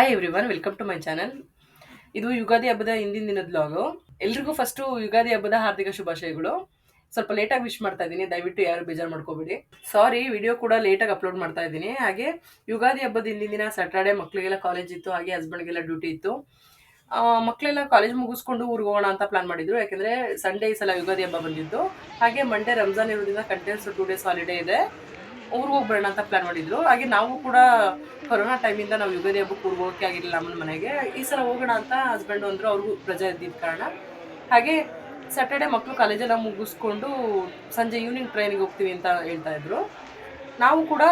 Hi everyone welcome to my channel ಇದು ಯುಗಾದಿ ಹಬ್ಬದ ಹಿಂದಿನ ದಿನದ ಬ್ಲಾಗು ಎಲ್ರಿಗೂ ಫಸ್ಟು ಯುಗಾದಿ ಹಬ್ಬದ ಹಾರ್ದಿಕ ಶುಭಾಶಯಗಳು. ಸ್ವಲ್ಪ ಲೇಟಾಗಿ ವಿಶ್ ಮಾಡ್ತಾ ಇದ್ದೀನಿ ದಯವಿಟ್ಟು ಯಾರು ಬೇಜಾರು ಮಾಡ್ಕೋಬೇಡಿ. ಸಾರಿ ವಿಡಿಯೋ ಕೂಡ ಲೇಟಾಗಿ ಅಪ್ಲೋಡ್ ಮಾಡ್ತಾ ಇದ್ದೀನಿ ಹಾಗೆ ಯುಗಾದಿ ಹಬ್ಬದ ಹಿಂದಿನ ದಿನ ಸ್ಯಾಟರ್ಡೆ ಮಕ್ಕಳಿಗೆಲ್ಲ ಕಾಲೇಜ್ ಇತ್ತು, ಹಾಗೆ ಹಸ್ಬೆಂಡ್ಗೆಲ್ಲ ಡ್ಯೂಟಿ ಇತ್ತು. ಮಕ್ಕಳೆಲ್ಲ ಕಾಲೇಜ್ ಮುಗಿಸ್ಕೊಂಡು ಊರಿಗೆ ಹೋಗೋಣ ಅಂತ ಪ್ಲಾನ್ ಮಾಡಿದ್ರು. ಯಾಕಂದ್ರೆ ಸಂಡೇ ಈ ಸಲ ಯುಗಾದಿ ಹಬ್ಬ ಬಂದಿದ್ದು. ಹಾಗೆ ಮಂಡೇ ರಂಜಾನ್ ಇರೋದ್ರಿಂದ ಕಂಟಿನ್ಯೂಸ್ ಟೂ ಡೇಸ್ ಹಾಲಿಡೇ ಇದೆ. ಊರಿಗೆ ಹೋಗ್ಬೇಡ ಅಂತ ಪ್ಲಾನ್ ಮಾಡಿದ್ರು. ಹಾಗೆ ನಾವು ಕೂಡ ಕೊರೋನಾ ಟೈಮಿಂದ ನಾವು ಯುಗಾದಿ ಹಬ್ಬಕ್ಕೆ ಊರಿಗೆ ಆಗಿರಲಿಲ್ಲ ಅಮ್ಮನ ಮನೆಗೆ. ಈ ಸಲ ಹೋಗೋಣ ಅಂತ ಹಸ್ಬೆಂಡ್ ಅಂದ್ರು, ಅವ್ರಿಗೂ ರಜೆ ಇದ್ದಿದ್ದ ಕಾರಣ. ಹಾಗೆ ಸ್ಯಾಟರ್ಡೆ ಮಕ್ಕಳು ಕಾಲೇಜೆಲ್ಲ ಮುಗಿಸ್ಕೊಂಡು ಸಂಜೆ ಈವ್ನಿಂಗ್ ಟ್ರೈನಿಗೆ ಹೋಗ್ತೀವಿ ಅಂತ ಹೇಳ್ತಾ ಇದ್ರು. ನಾವು ಕೂಡ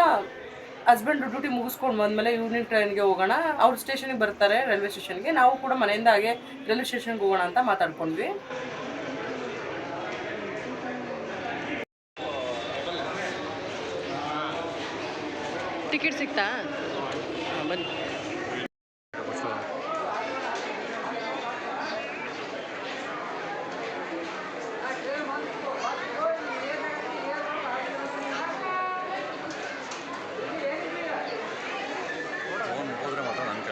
ಹಸ್ಬೆಂಡ್ ಡ್ಯೂಟಿ ಮುಗಿಸ್ಕೊಂಡು ಬಂದಮೇಲೆ ಈವ್ನಿಂಗ್ ಟ್ರೈನ್ಗೆ ಹೋಗೋಣ. ಅವ್ರು ಸ್ಟೇಷನಿಗೆ ಬರ್ತಾರೆ ರೈಲ್ವೆ ಸ್ಟೇಷನ್ಗೆ ನಾವು ಕೂಡ ಮನೆಯಿಂದ ಹಾಗೆ ರೈಲ್ವೆ ಸ್ಟೇಷನ್ಗೆ ಹೋಗೋಣ ಅಂತ ಮಾತಾಡ್ಕೊಂಡ್ವಿ. ಟಿಕೆಟ್ ಸಿಗ್ತಾ? ಬನ್ನಿ.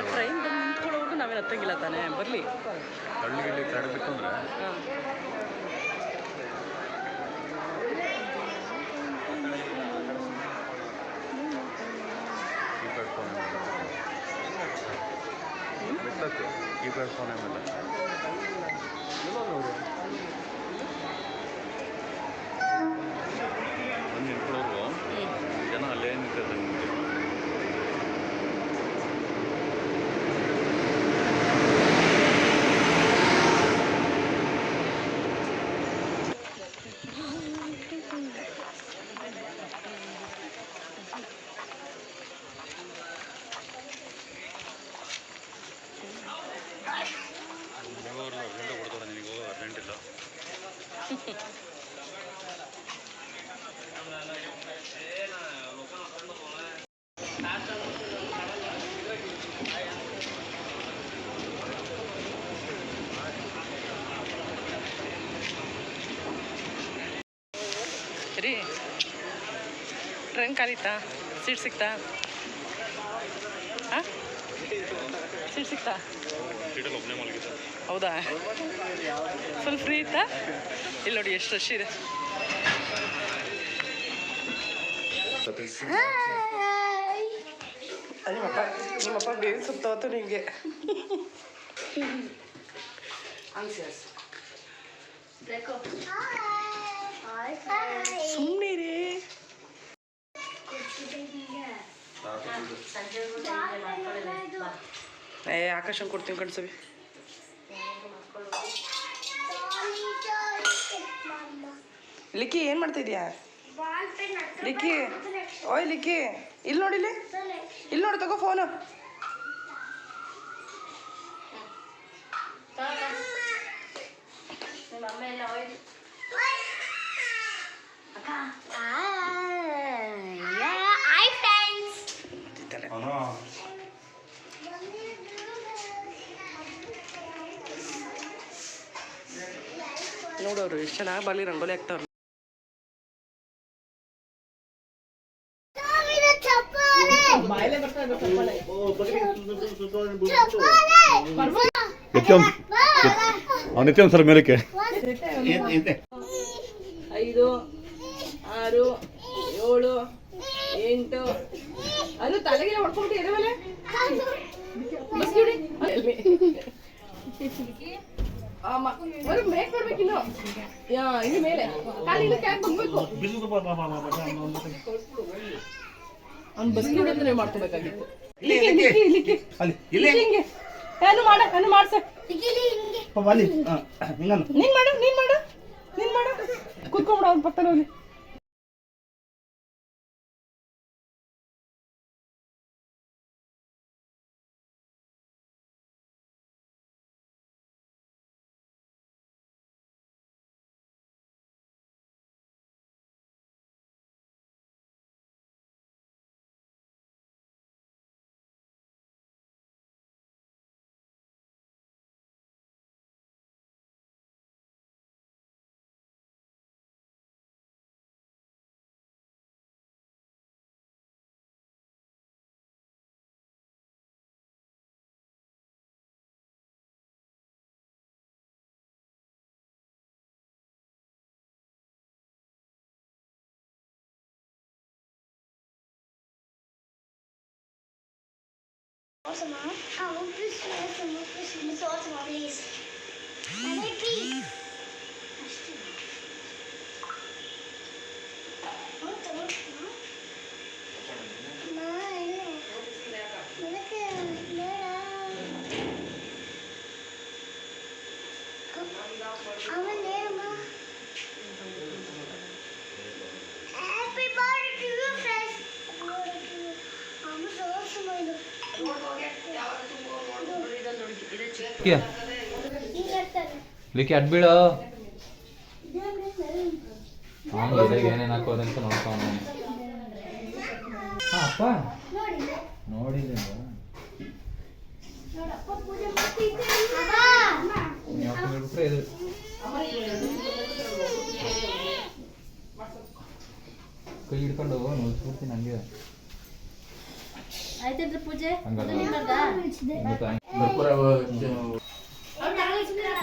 ಟ್ರೈನ್ ಬಂದು ನಿಂತ್ಕೊಳ್ಳೋವರೆಗೂ ನಾವೇನು ಹತ್ತಂಗಿಲ್ಲ ತಾನೇ? ಬರಲಿ. ಗಿಳ್ಳಿ ಅಂದ್ರೆ ಅಂದರೆ ಹಾಂ ಕೀಪ್ಯಾಡ್ ಫೋನ್ ಕೀಪ್ಯಾಡ್ ಫೋನ್ ಆಮೇಲೆ ಬಂದು ನಿಂತ್ಕೊಳ್ಳೋರು ಜನ ಅಲ್ಲೇ ನಿಂತಿರ್ತಾರೆ ನಿಮಗೆ ಹೋಗೋರು ಅರ್ಜೆಂಟ್ ಕೊಡ್ತಾರೆ ನಿನಗೆ ಹೋಗೋ ಅರ್ಜೆಂಟ್ ಇಲ್ಲ ರೀ ಟ್ರೈನ್ ಖಾಲಿತಾ ಸೀಟ್ ಸಿಕ್ತಾ? ಹಾಂ ಸೀಟ್ ಸಿಕ್ತಾ? ಹೌದಾ? ಸ್ವಲ್ಪ ಫ್ರೀ ಇತ್ತಾ? ಇಲ್ಲಿ ನೋಡಿ ಎಷ್ಟು ರಶ್ ಇದೆ. ನಿಮ್ಮಪ್ಪ ನಿಮ್ಮಪ್ಪ ಬೇಗ ಸುತ್ತವತ್ತು ನಿಮಗೆ ಸುಮ್ಮನೆ ರೀ ಏ, ಆಕಾಶನ್ ಕೊಡ್ತೀನಿ ಕಣ್ಸವಿ. ಲಿಕ್ಕಿ, ಏನು ಮಾಡ್ತಾ ಇದೀಯಾ ಲಿಕ್ಕಿ, ಓಯ್, ಲಿಕ್ಕಿ ಇಲ್ಲಿ ನೋಡಿಲಿ ಇಲ್ಲಿ. ನೋಡಿ, ತಗೋ ಫೋನು Hi. ಫ್ರೆಂಡ್ಸ್ ನೋಡೋರು ಎಷ್ಟು ಚೆನ್ನಾಗಿ ಬಾಲಿ ರಂಗೋಲಿ ಹಾಕ್ತಾವ್ರು. ನಿತ್ಯಂ ನಿತ್ಯಂ ಸರ್ ಮೇಲಕ್ಕೆ. ಐದು. ಆರು ಏಳು ಎಂಟು. ಅದು ತಲೆಗೆ ಹೊಡ್ಕೊಂಬಿಟ್ಟು ಎದೆ ಮೇಲೆ? ಬಸ್ಕಿಡಿ ಬರೀ ಮೇಕ್ ಮಾಡ್ಬೇಕಿನ್ನು ಯಾ, ಇನ್ನು ಮೇಲೆ. ಕಾಲಿನ ಕ್ಯಾಕ್ ಬಂದ್ಬೇಕು ಅವ್ನು ಬಸ್ಕಿಡಿ ಅಂದ್ರೆ ಮಾಡ್ಕೋಬೇಕಾಗಿತ್ತು. ಇಲ್ಲಿಗೆ ಇಲ್ಲಿಗೆ. ಇಲ್ಲಿಗೆ ಇಲ್ಲಿಗೆ. ಹಿಂಗೆ. ಏನು ಮಾಡ ಏನು ಮಾಡ್ಸ ನೀನ್ ಮಾಡು ನೀನ್ ಮಾಡು. ನೀನ್ ಮಾಡು. ಕೂತ್ಕೊಂಬಿಡ ಅವ್ನ ಪಕ್ಕದಲ್ಲಿ. awesome, huh? Oh, please, please, please, ಇರ್ತಾರೆ ಲಿಕ್ಕಿ ಅಡ್ ಬೀಳು ಇದೇನು ನೋಡ್ಕೊಂಡು ಏನೇನು ಹಾಕೋದಂತ ನೋಡ್ತಾವ ಹಾಂ, ಅಪ್ಪ? ನೋಡಿ ನೋಡಿದ್ದೀನಿ. ನೋಡಪ್ಪ ಪೂಜೆ ಮಾಡ್ತಿದ್ದೆ ನೀವು ಅಪ್ಪ ಹೇಳ್ಬಿಟ್ರೆ ಇದು. ಕೈ ಹಿಡ್ಕೊಂಡು ನೋಡ್ಬಿಡ್ತೀನಿ ಹಂಗೆ ಆಯ್ತೇನ್ರಿ ಪೂಜೆ ಹಂಗಲ್ಲ. ಇದು ನಿಮ್ಮದ? ಗೊತ್ತಾ?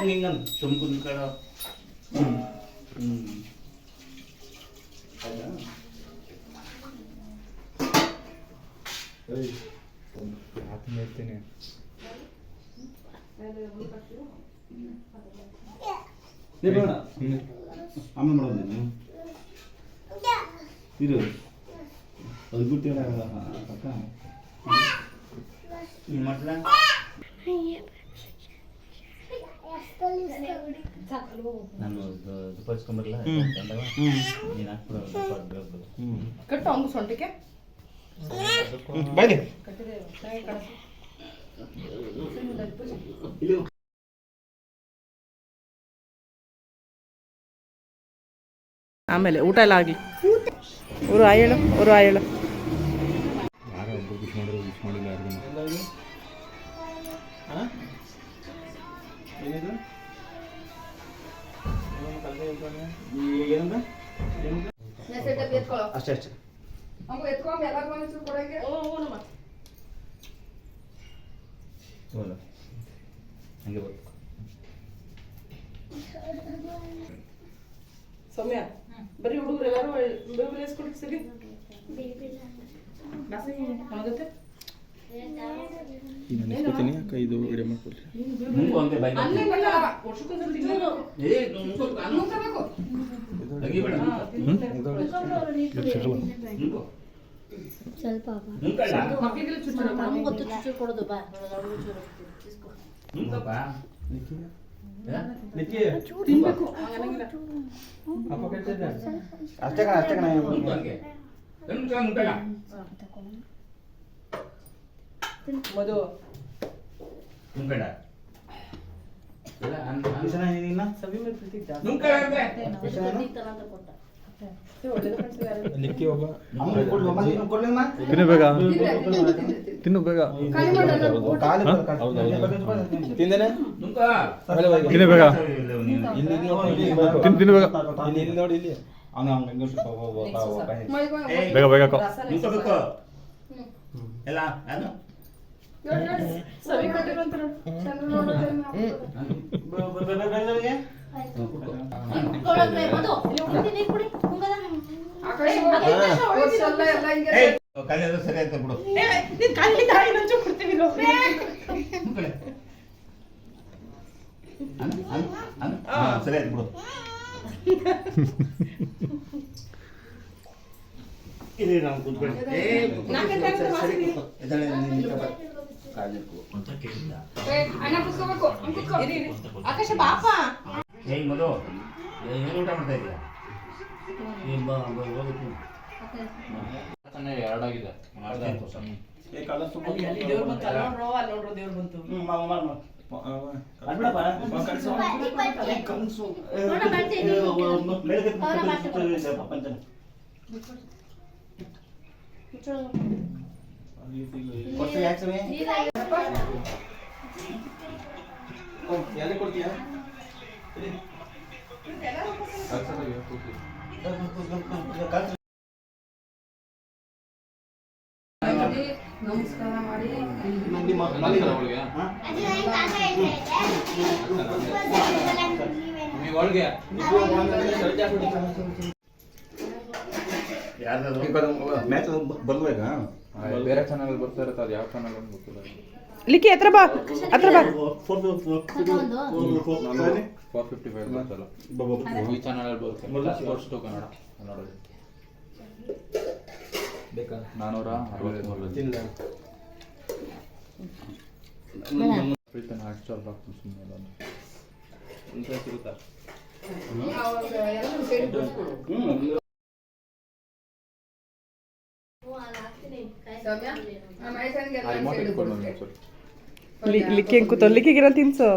ಹಿಂಗನ್ ತುಮಕೂರು ಕಡ ಹ್ಮ್ ಹಾಕ್ತೀನಿ ಇರ್ತೀನಿ ಆಮೇಲೆ ಮಾಡೋದು ನೀನು ಇರು ಅದು ಬಿಟ್ಟು ಅಕ್ಕ ನೀನು ಕಟ್ಟು ಅವ್ನು. ಆಮೇಲೆ ಊಟ ಎಲ್ಲ ಆಗಲಿ ಊರು ಆಯಳು ಅವರು ಆಯಳು ಏನಿದು? ಏನಂದ ಅಷ್ಟೇ ಅಷ್ಟೇ. ಹಂಗೆ ಸೌಮ್ಯ ಬರೀ ಹುಡುಗರು ಎಲ್ಲರೂ ಬೇಬಿ ಸರಿ? ಒಣಗುತ್ತೆ ನಾನು ಎತ್ಕೋತೀನಿ ಅಕ್ಕ ಇದು ವಿಡಿಯೋ ಮಾಡ್ಕೊಡ್ರಿ ಮುಂಗು ಹಂಗೆ ಬಾಯ್ ಅಲ್ಲೇ ಬರಲ್ಲ ವರ್ಷಕ್ಕೊಂದ್ಸಲ ತಿನ್ನೋದು ಏ ಮುಂಗು ಅನ್ಕೋಬೇಕು ತೆಗಿಬೇಡ ಮುಂಗು ಸ್ವಲ್ಪ ಮುಂಗಲ್ಲ ಮಕ್ಕಳಿಗೆಲ್ಲ ಚುಚ್ಚು ನಮ್ಗೆ ಗೊತ್ತು ಚೂರು ಕೊಡೋದು ಬಾ ಅವ್ರಿಗೂ ಚೂರು ಇಸ್ಕೊ. ಮುಂಗಪ್ಪ ತಿನ್ಬೇಕು ಹಂಗನ್ನಂಗಿಲ್ಲ ಅಷ್ಟೇ ಕಣ ಅಷ್ಟೇ ಮಧು. ನುಂಗಡ ಇಲ್ಲ ಅನ್ಸನ ನಿನ್ನ ಸವಿ ಮೇಲೆ ಪ್ರೀತಿ ಜಾಸ್ತಿ ಮುಂಗಲ್ಲ ಅಂದ್ರೆ. ಲಿಕ್ಕಿ ಒಬ್ಬ ತಿನ್ನು ಬೇಗ. ತಿನ್ನು ಬೇಗ. ತಿಂದೇನೆ? ಮುಂಗ ತಿನ್ನು ಬೇಗ. ತಿನ್ನು ಬೇಗ. ಇಲ್ಲಿ ನೋಡಿ ಇಲ್ಲಿ. ಅವನು ಹಂಗೆ ಬೇಗ ಬೇಗ ಎಲ್ಲ ಸರಿ ಆಯ್ತು ಬಿಡು ಸರಿ ಆಯ್ತು ಬಿಡು ಇಲ್ಲಿ ನಾವು ಕೂತ್ಕೊಳ್ಳಿ. ಆಕಾಶ ಬಾಪ ಏಯ್ ಮಧು ಏನು ಊಟ ಮಾಡ್ತಾ ಇದೀಯ. ಎರಡಾಗಿದೆ. ಮಾಡ್ತಾ ಇರು. ಏ, ಕಳ್ಳ ಸುಮ್ಮ ಅಲ್ಲಿ ಅಲ್ಲಿ ದೇವ್ರು ಬಂತು ಅಲ್ಲಿ ನೋಡ್ರೋ ಅಲ್ಲಿ ನೋಡ್ರೋ ದೇವ್ರು ಬಂತು ಹ್ಮ್, ಮಾಡು, ಮಾಡು, ಮಾಡು. ಅದ್ ಬಿಡಪ್ಪ. ಕಳ್ಸು. ಏ, ಕಳ್ಸು. ಏ, ನೋಡ, ಮಾಡ್ತೀನಿ. ಏ, ಒಂದು ಮೇಲೆ ಕೆತ್ತಿ ಅವರ ಸುತ್ತ ಮಾಡ್ತೀನಿ. ಇದೆ ಪ್ರಪಂಚನ. ಕೊಡ್ತೀವಿ ಯಾಕೆ ಸಮಯ ಎಲ್ಲಿ ಕೊಡ್ತೀಯಾ ಕಳ್ಸು. ನಮಸ್ಕಾರ ಮಾಡಿ ಮಂದಿ ಮ- ಮಂದಿ ಹಾ? ಒಳಗೆ ಯಾರ್ದಾದ್ರು ಮ್ಯಾಚ್ ಬರ್ಬೇಕಾ ಬೇರೆ ಚಾನಲ್ ಬರ್ತಾ ಇರುತ್ತೆ ಅದು ಯಾವ ಚಾನಲ್ ಅಂತ ಗೊತ್ತಿಲ್ಲ ಲಿಕ್ಕಿ ಹತ್ರ ಬಾ ಹತ್ರ ಬಾ. ಫೋರ್ ಫಿಫ್ಟಿ ಫೈವ್ ಬರ್ತಲ್ಲ. ಈ ಚಾನಲ್ ಬರುತ್ತೆ. ಸ್ಪೋರ್ಟ್ಸ್ ಟು ಕನ್ನಡ ಬೇಕಾ? ನಾನ್ನೂರ ಅರವತ್ತ್ಮೂರು ಪ್ರೀತನ ಹಾಟ್ ಸ್ಟಾರ್ ಹಾಕ್ತೀನಿ ಸುಮ್ಮನೆ ಅಂತ ಸಿಗುತ್ತಾ ಲಿಕ್ಕಿ ಹೆಂಗ್ ಕೂತ ಲಿಕ್ಕಿಗಿರ ತಿನ್ಸು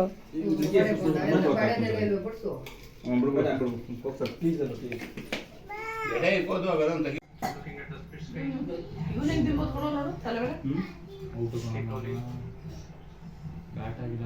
ಎಡೆ ಇರ್ಬೋದು ಅವೆಲ್ಲ ಒಂದು ತೆಗಿ ಬ್ಯಾಟ್ ಆಗಿಲ್ಲ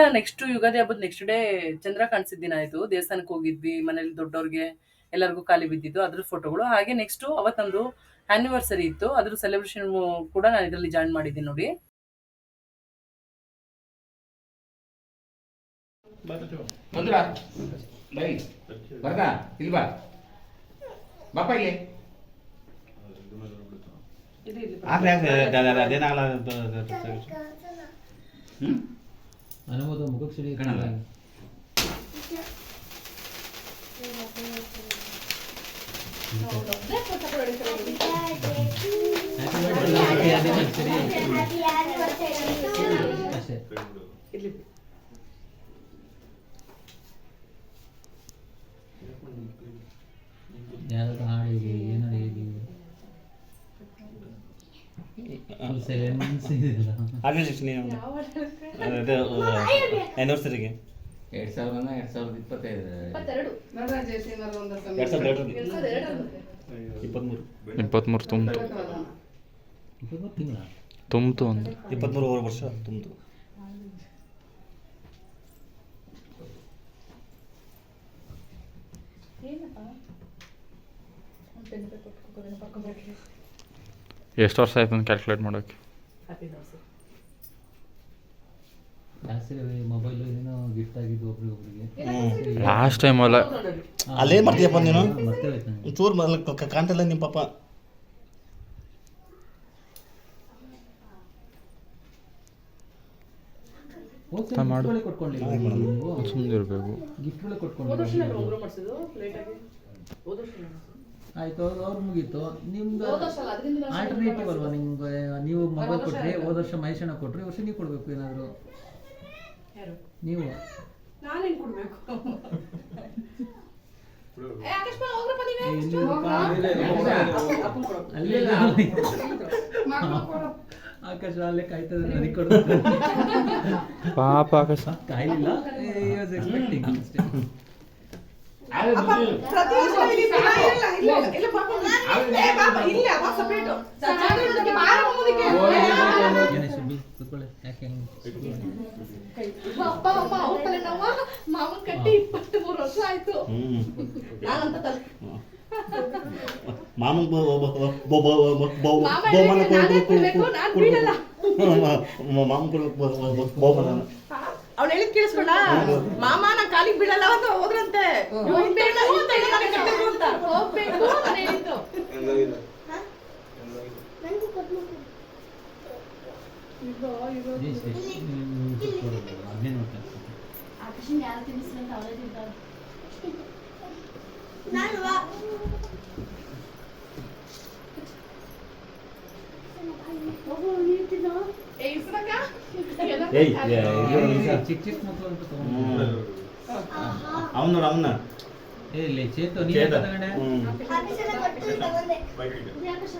ಇದೆಲ್ಲ ನೆಕ್ಸ್ಟ್ ಯುಗಾದಿ ಹಬ್ಬದ ನೆಕ್ಸ್ಟ್ ಡೇ ಚಂದ್ರ ಕಾಣಿಸಿದ ದಿನ ಆಯ್ತು ದೇವಸ್ಥಾನಕ್ಕೆ ಹೋಗಿದ್ವಿ ಮನೇಲಿ ದೊಡ್ಡವ್ರಿಗೆ ಎಲ್ಲರಿಗೂ ಖಾಲಿ ಬಿದ್ದಿದ್ದು ಅದ್ರ ಫೋಟೋಗಳು ಹಾಗೆ ನೆಕ್ಸ್ಟ್ ಅವತ್ತೊಂದು ಆನಿವರ್ಸರಿ ಇತ್ತು ಅದ್ರ ಸೆಲೆಬ್ರೇಷನ್ ಕೂಡ ನಾನು ಇದರಲ್ಲಿ ಜಾಯಿನ್ ಮಾಡಿದ್ದೀನಿ ನೋಡಿ ಬಾಪ ಇಲ್ಲಿ ಅದೇನಾಗಲ್ಲ ಹ್ಞೂ ಅನುಮೋದ ಮುಖಕ್ಕೆ ಸಿಡಿ ಕಾಣಲ್ಲ. ಅಷ್ಟೇ ಆ್ಯನಿವರ್ಸರಿಗೆ ಎರಡು ಸಾವಿರದ ಎರಡು ಸಾವಿರದ ಇಪ್ಪತ್ತೈದು ತುಂಬಿತು ತಿಂಗಳ? ತುಂಬಿತು ಒಂದು. ಇಪ್ಪತ್ಮೂರು ವರ್ಷ ತುಂಬಿತು ಎಷ್ಟು ವರ್ಷ ಆಯ್ತು ಅಂತ ಕ್ಯಾಲ್ಕುಲೇಟ್ ಮಾಡೋಕೆ? ಲಾಸ್ಟ್ ಟೈಮ್ ಅಲ್ಲ. ಅಲ್ಲೇನು ಮಾಡ್ತೀಯಪ್ಪ ನೀನು? ಚೂರು ಮೊದಲು ಕಾಣ್ತಿಲ್ಲ ನಿಮ್ಮ ಪಾಪ. ಮಾಡು. ಸುಮ್ಮನೆ ಇರಬೇಕು ಆಯ್ತು ಅವ್ರು ಅವ್ರು ಮುಗೀತು. ನಿಮ್ದು ಆಲ್ಟರ್ನೇಟಿವ್ ಅಲ್ವಾ ನಿಮ್ಗೆ? ನೀವು ಮೊಬೈಲ್ ಕೊಟ್ರಿ ಹೋದ ವರ್ಷ ಮಹೇಶಣ್ಣ ಕೊಟ್ರಿ ವರ್ಷ ನೀವು ಕೊಡ್ಬೇಕು ಏನಾದ್ರು? ನೀವು? ನಾನೇನ್ ಕೊಡ್ಬೇಕು? ಆಕಾಶ ಅಲ್ಲೇ ಕಾಯ್ತದೆ ನನಗೆ ಕೊಡ್ತಾರೆ ಪಾಪ ಆಕಾಶ. ಕಾಯಿಲ್ಲ ವಾಸ್ ಎಕ್ಸ್ಪೆಕ್ಟಿಂಗ್ ಅಷ್ಟೇ. ಅಪ್ಪ ಅಮ್ಮ ಅವ್ರ ತಲೆ ನೋವ ಮಾಮನ್ ಕಟ್ಟಿ ಇಪ್ಪತ್ತ್ ಮೂರು ವರ್ಷ ಆಯ್ತು ನಾನಂತ ಮಾಮನ್ ಬ- ಬ- ಬ- ಬ- ಬ- ಬ- ಬ- ಮಾಮ ಬಹುಮಾನ ಕೊಡ್ಬೇಕು. ಮಾಮನ್ ಕೊಡು- ಬ- ಬ- ಬ- ಬಹುಮಾನ ಅವ್ಳು ಹೇಳಿದ್ ಕೇಳಿಸ್ಕೊಂಡ ಮಾಮ ನಾ ಕಾಲಿಗೆ ಬೀಳಲ್ಲ ಅಂತ ಹೋದ್ರಂತೆ ಹೋಗ್ಬೇಕು ಅಂತ ಹೇಳಿ ನಾನು ಕಟ್ಟಬೇಕು ಅಂತ ಹೋಗ್ಬೇಕು ಅಂತ ಹೇಳಿದ್ದು ನಂಗೂ ಕೊಟ್ಟು ಅದನ್ನೇ ನೋಡ್ತಾ ಆಕಾಶನ್ ಯಾರು ತಿನ್ನಿಸ್ಲಂತ ಅವಳೇ ತಿಂತಾಳೆ ನಾನು ವಾ ಮಗು ನೀಡ್ತಿದ್ದೋ ಏ ಇಸ್ರಕ್ಕ ಏಯ್ ಏ- ಇದು ಚಿಕ್ಕ ಚಿಕ್ಕ ಮಕ್ಕಳು ಅಂತ ತಗೊಂಡು ಅವನ ನೋಡು ಅವನ ಏ ಇಲ್ಲಿ ಚೇತು ನೀ ಚೇತು. ತಗೊಂಡೆ? ಹ್ಮ್. ಆಫೀಸಲ್ಲಿ ಕೊಟ್ಟು ತಗೊಂಡೆ ಏ ಆಕಾಶ್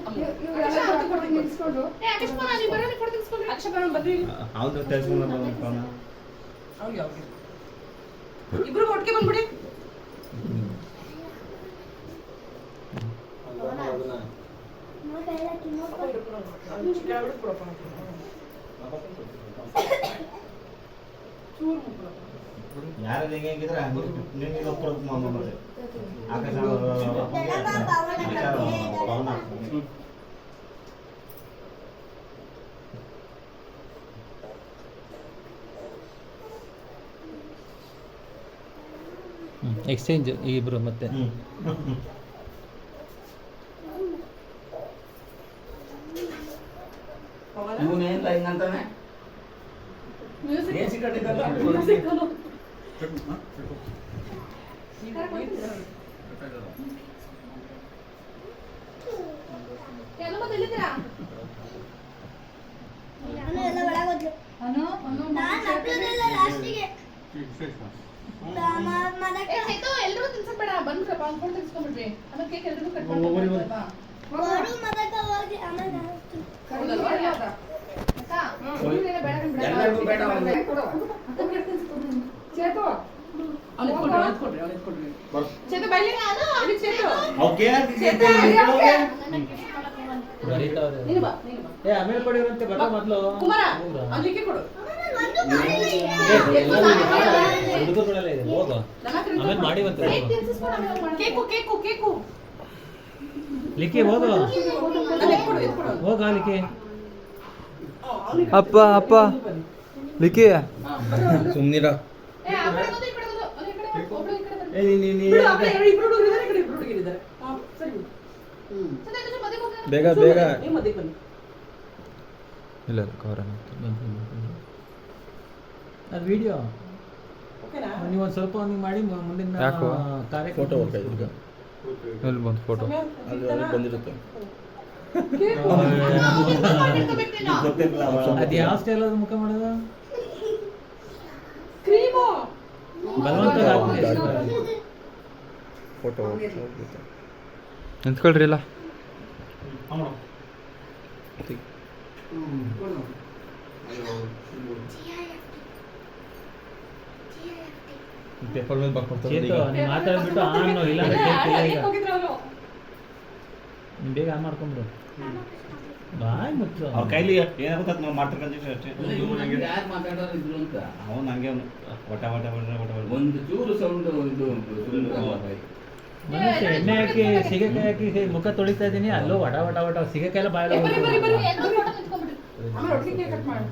ಬಾ, ನೀ ಬರೋಣ ಕೊಡ್ತೀನಿ ಇಸ್ಕೊಂಡ್ರೆ. ಅಕ್ಷಯ ಬರೋಣ ಬರ್ರಿ ಅವನ ತೆಗೆಸ್ಕೊಂಡು ಅವನ ಅವ್ನಿಗೆ ಅವ್ನಿಗೆ. ಇಬ್ರು ಒಟ್ಟಿಗೆ ಬಂದ್ಬಿಡಿ. ಯಾರು ಹೆಂಗೆ ಹೆಂಗಿದ್ರೆ ನಿನ್ಗೆ ಒಬ್ಬರು ಮಾಡಿ ಆಕಾಶ ಪವನ ಎಕ್ಸ್ಚೇಂಜ್ ಇಬ್ರು ಮತ್ತೆ ಹ್ಮ್ ಇವನೇನಿಲ್ಲ ಹಿಂಗಂತಾನೆ ಏಸಿ ಕಟ್ಟಿದ್ದಲ್ಲ ಎಲ್ಲ ಮತ್ತೆ ಎಲ್ಲಿದ್ದೀರಾ ನಾನು ಎಲ್ಲ ಒಳಗೋದ್ಲು ನಾನು ಅಪ್ಲೋದೆಲ್ಲ ಲಾಸ್ಟಿಗೆ ಏ ಚೇತು ಎಲ್ಲರೂ ತಿನ್ಸಬೇಡ ಬಂದ್ರಪ್ಪ ಒಂದು ಫೋಟೋ ತೆಗಿಸ್ಕೊಂಡ್ಬಿಡ್ರಿ ಆಮೇಲೆ ಕೇಕ್ ಎಲ್ರಿಗೂ ಕಟ್ ಮಾಡ್ಕೊಂಡು ಅವರು ಮದಕ ಹೋಗಿ ಆಮೇಲೆ ನಾನು ತಿಂದೆ. ಹೌದಲ್ವಾ ಅಕ್ಕ ಇವ್ರೇನೋ ಬೇಡ ಕಣ್ ಬಿಡಲ್ಲ. ಎಲ್ಲರಿಗೂ ಬೇಡ ಒಂದು. ಚೇತು. ಚೇತು ಬೈಲಿ ಚೇತು. ಬರೀತಾವ್ರೆ ನೀನು ಬಾ ನೀನು ಬಾ. ಏ ಆಮೇಲೆ ಬರೋ ಮೊದಲು. ಕುಮಾರ ಅಲ್ಲಿಗೆ ಕೊಡು. ಹುಡುಗರುಗಳೆಲ್ಲ ಇದೆ ಹೋಗು. ನನ್ನ ಹತ್ರ ಆಮೇಲೆ ಮಾಡಿ ಕೇಕ್ ಕೇಕು ಕೇಕು ಕೇಕು. ಲಿಕ್ಕಿ ಹೋಗು. ಲಿಕ್ಕಿ. ಅಪ್ಪ ಅಪ್ಪ ಲಿಕ್ಕಿ. ಸುಮ್ನಿರ. ಬೇಗ ಬೇಗ. ಇಲ್ಲ ಕವರ್ ಅದು ವಿಡಿಯೋ ಓಕೆನಾ ನೀವು ಒಂದು ಸ್ವಲ್ಪ ಒಂದು ಮಾಡಿ ಮುಂದಿನ ಯಾಕೋ? ಕಾರ್ಯಕ್ರಮ ಫೋಟೋ ಬರ್ತಾ ಇದೆ ಎಲ್ಲಿ ಬಂತು ಫೋಟೋ ಅದು ಅಲ್ಲಿ ಬಂದಿರುತ್ತೆ. ಅದು ಯಾವ ಸ್ಟೈಲ್ ಅದು ಮುಖ ಮಾಡೋದು? ಕ್ರೀಮು. ಬಲವಂತ ಫೋಟೋ ನಿಂತ್ಕೊಳ್ರಿ ಇಲ್ಲ. ಪೇಪರ್ ಮೇಲೆ ಬರ್ಕೊಡ್ತಾರೆ ಚೇತು ಈಗ. ನೀವು ಮಾತಾಡ್ಬಿಟ್ಟು ಆನ್ ಇಲ್ಲ ಅಂದ್ರೆ ಕೇಳ್ತಿಲ್ಲ ಈಗ. ನೀನ್ ಬೇಗ ಆನ್ ಮಾಡ್ಕೊಂಡ್ರು ಬಾಯ್ ಮುಚ್ಚು. ಅವ್ರ ಕೈಲಿ ಏನಾಗುತ್ತೆ ನಾವು ಮಾಡ್ತಿರ್ಕೊಂತೀವಿ ಅಷ್ಟೇ. ಯಾರು ಮಾತಾಡೋರು ಇದ್ರು ಅಂತ? ಅವನು ಹಂಗೆ ಅವನು. ಒಟ ಒಟ ಒಟ ಒಟ ಒಟ ಒಂದು ಚೂರು ಸೌಂಡ್ ಇದು ಸುಳ್ಳು ಮನುಷ್ಯ ಎಣ್ಣೆ ಹಾಕಿ ಸಿಗಕಾಯಿ ಹಾಕಿ ಮುಖ ತೊಳಿತಾ ಇದ್ದೀನಿ ಅಲ್ಲೋ ವಟ ವಟ ವಟ ಸಿಗಕ್ಕೆಲ್ಲ ಬಾಯ್ ಏ, ಬಾಯಲ್ಲ ಬರ್ರಿ ಬರ್ರಿ ಬರ್ರಿ ಎಲ್ಲರೂ ಫೋಟೋ ನಿಂತ್ಕೊಂಡ್ಬಿಡ್ರಿ. ಆಮೇಲೆ ಒಟ್ಟಿಗೆ ಕಟ್ ಮಾಡಿ.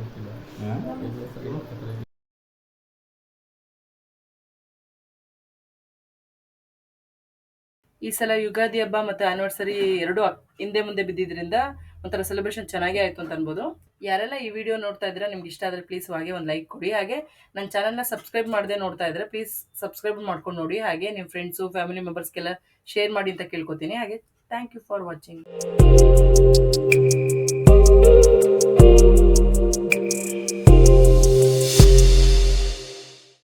ಈ ಸಲ ಯುಗಾದಿ ಹಬ್ಬ ಮತ್ತು ಆನಿವರ್ಸರಿ ಎರಡು ಹಿಂದೆ ಮುಂದೆ ಬಿದ್ದಿದ್ರಿಂದ ಒಂಥರ ಸೆಲೆಬ್ರೇಷನ್ ಚೆನ್ನಾಗೇ ಆಯಿತು ಅಂತ ಅನ್ಬೋದು. ಯಾರೆಲ್ಲ ಈ ವಿಡಿಯೋ ನೋಡ್ತಾ ಇದ್ದೀರಾ, ನಿಮ್ಗೆ ಇಷ್ಟ ಆದರೆ ಪ್ಲೀಸ್ ಹಾಗೆ ಒಂದು ಲೈಕ್ ಕೊಡಿ. ಹಾಗೆ ನನ್ನ ಚಾನಲ್ನ ಸಬ್ಸ್ಕ್ರೈಬ್ ಮಾಡದೆ ನೋಡ್ತಾ ಇದ್ರೆ ಪ್ಲೀಸ್ ಸಬ್ಸ್ಕ್ರೈಬ್ ಮಾಡ್ಕೊಂಡು ನೋಡಿ. ಹಾಗೆ ನಿಮ್ಮ ಫ್ರೆಂಡ್ಸು ಫ್ಯಾಮಿಲಿ ಮೆಂಬರ್ಸ್ಗೆಲ್ಲ ಶೇರ್ ಮಾಡಿ ಅಂತ ಕೇಳ್ಕೊತೀನಿ. ಹಾಗೆ ಥ್ಯಾಂಕ್ ಯು ಫಾರ್ ವಾಚಿಂಗ್